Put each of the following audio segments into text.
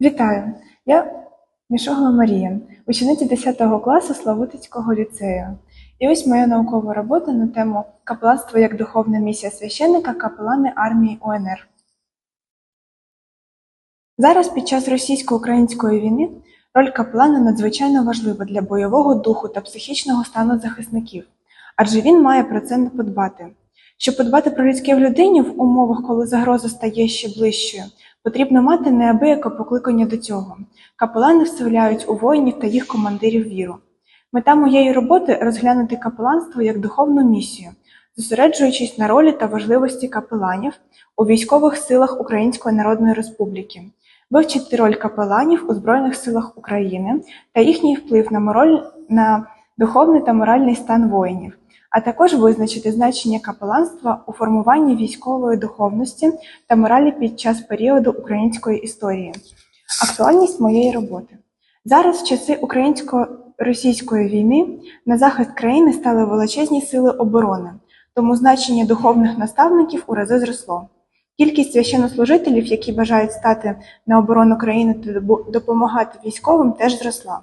Вітаю! Я Мішогла Марія, учениця 10 класу Славутицького ліцею. І ось моя наукова робота на тему Капеланство як духовна місія священника капелани армії УНР. Зараз під час російсько-української війни роль капелана надзвичайно важлива для бойового духу та психічного стану захисників, адже він має про це не подбати. Щоб подбати про людське в людині в умовах, коли загроза стає ще ближчою, потрібно мати неабияке покликання до цього. Капелани вселяють у воїнів та їх командирів віру. Мета моєї роботи розглянути капеланство як духовну місію, зосереджуючись на ролі та важливості капеланів у військових силах Української Народної Республіки, вивчити роль капеланів у Збройних силах України та їхній вплив на мораль на духовний та моральний стан воїнів, а також визначити значення капеланства у формуванні військової духовності та моралі під час періоду української історії. Актуальність моєї роботи. Зараз, в часи українсько-російської війни, на захист країни стали величезні сили оборони, тому значення духовних наставників у рази зросло. Кількість священнослужителів, які бажають стати на оборону країни та допомагати військовим, теж зросла.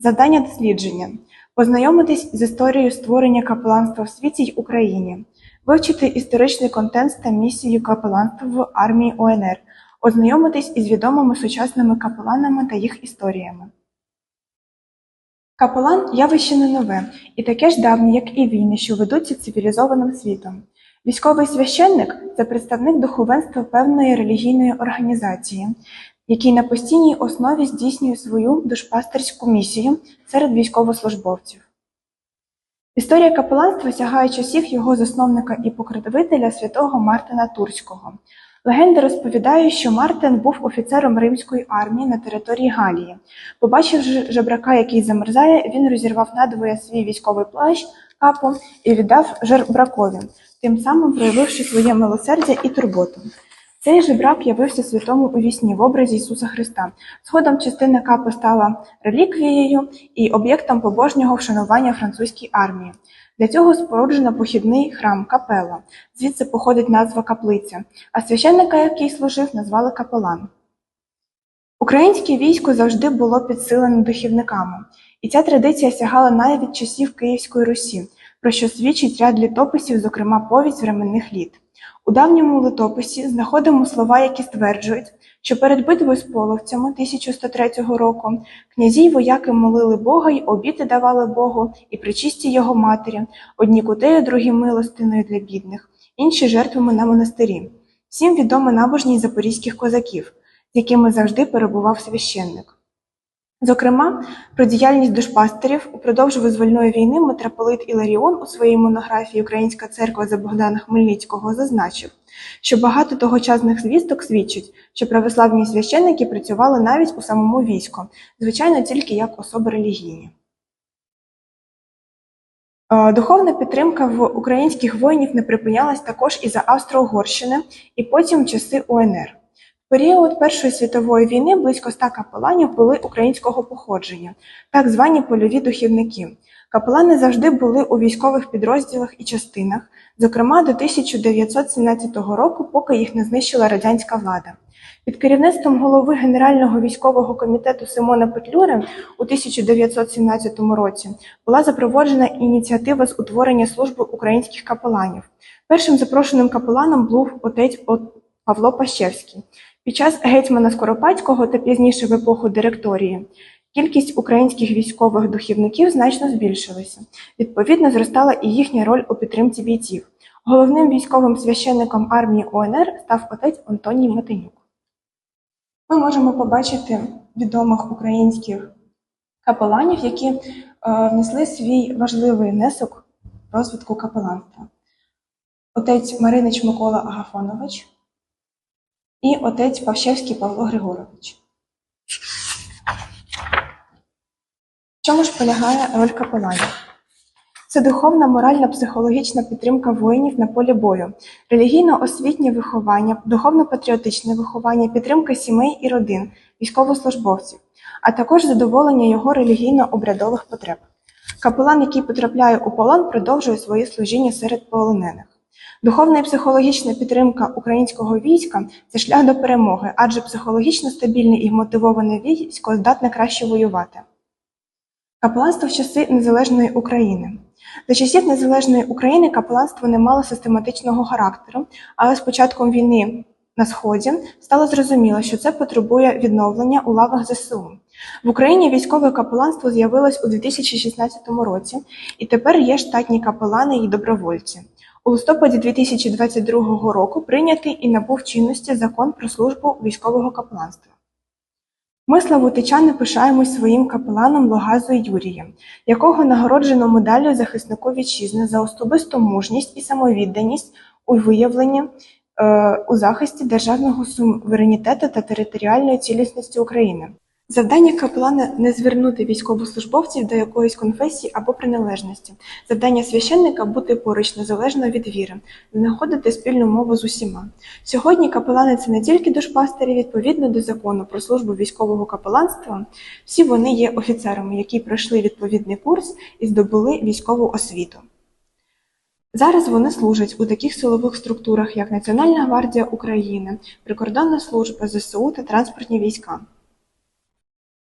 Завдання дослідження познайомитись з історією створення капеланства в світі й Україні, вивчити історичний контекст та місію капеланства в армії ОНР, ознайомитись із відомими сучасними капеланами та їх історіями. Капелан явище не нове і таке ж давнє, як і війни, що ведуться цивілізованим світом. Військовий священник це представник духовенства певної релігійної організації, який на постійній основі здійснює свою душпастерську місію серед військовослужбовців. Історія капеланства сягає часів його засновника і покровителя святого Мартина Турського. Легенда розповідає, що Мартин був офіцером римської армії на території Галії. Побачивши жебрака, який замерзає, він розірвав надвоє свій військовий плащ капу і віддав жебракові, тим самим проявивши своє милосердя і турботу. Цей жебрак явився святому у вісні в образі Ісуса Христа. Згодом частина капи стала реліквією і об'єктом побожнього вшанування французькій армії. Для цього споруджено похідний храм капела, звідси походить назва каплиця, а священника, який служив, назвали капелан. Українське військо завжди було підсилене духівниками, і ця традиція сягала навіть часів Київської Русі, про що свідчить ряд літописів, зокрема повість временних літ. У давньому литописі знаходимо слова, які стверджують, що перед битвою з половцями 1103 року князі й вояки молили Бога й обіти давали Богу і причисті його матері, одні кутею, другі милостиною для бідних, інші жертвами на монастирі. Всім відомо набожність запорізьких козаків, з якими завжди перебував священник. Зокрема, про діяльність душпастерів упродовж визвольної війни митрополит Іларіон у своїй монографії Українська церква за Богдана Хмельницького зазначив, що багато тогочасних звісток свідчить, що православні священники працювали навіть у самому війську, звичайно, тільки як особи релігійні. Е, Духовна підтримка в українських воїнів не припинялась також і за Австро-Угорщини, і потім часи УНР. Період Першої світової війни близько ста капеланів були українського походження, так звані польові духівники. Капелани завжди були у військових підрозділах і частинах, зокрема до 1917 року, поки їх не знищила радянська влада. Під керівництвом голови Генерального військового комітету Симона Петлюри у 1917 році була запроваджена ініціатива з утворення служби українських капеланів. Першим запрошеним капеланом був отець Павло Пащевський. Під час гетьмана Скоропадського та пізніше в епоху директорії кількість українських військових духівників значно збільшилася. Відповідно, зростала і їхня роль у підтримці бійців. Головним військовим священником армії УНР став отець Антоній Матенюк. Ми можемо побачити відомих українських капеланів, які е, внесли свій важливий внесок розвитку капеланства. Отець Маринич Микола Агафонович і отець Павщевський Павло Григорович. В чому ж полягає роль капеланів? Це духовна, моральна, психологічна підтримка воїнів на полі бою, релігійно-освітнє виховання, духовно-патріотичне виховання, підтримка сімей і родин, військовослужбовців, а також задоволення його релігійно-обрядових потреб. Капелан, який потрапляє у полон, продовжує своє служіння серед полонених. Духовна і психологічна підтримка українського війська це шлях до перемоги, адже психологічно стабільне і вмотивоване військо здатне краще воювати. Капеланство в часи незалежної України. За часів незалежної України капеланство не мало систематичного характеру, але з початком війни на сході стало зрозуміло, що це потребує відновлення у лавах ЗСУ. В Україні військове капеланство з'явилось у 2016 році, і тепер є штатні капелани і добровольці. У листопаді 2022 року прийнятий і набув чинності закон про службу військового капеланства. Ми, славутичани, пишаємось своїм капеланом Логазою Юрієм, якого нагороджено медаллю захиснику вітчизни за особисту мужність і самовідданість у виявленні е, у захисті державного суверенітету та територіальної цілісності України. Завдання капелана не звернути військовослужбовців до якоїсь конфесії або приналежності. Завдання священника бути поруч незалежно від віри, знаходити спільну мову з усіма. Сьогодні капелани це не тільки душпастері, відповідно до закону про службу військового капеланства. Всі вони є офіцерами, які пройшли відповідний курс і здобули військову освіту. Зараз вони служать у таких силових структурах, як Національна гвардія України, Прикордонна служба ЗСУ та транспортні війська.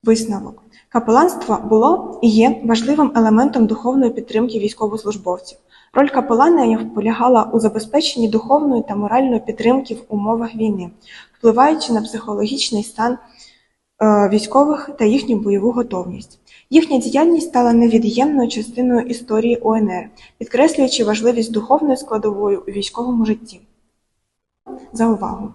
Висновок. Капеланство було і є важливим елементом духовної підтримки військовослужбовців. Роль капелана полягала у забезпеченні духовної та моральної підтримки в умовах війни, впливаючи на психологічний стан е, військових та їхню бойову готовність. Їхня діяльність стала невід'ємною частиною історії ОНР, підкреслюючи важливість духовної складової у військовому житті. За увагу!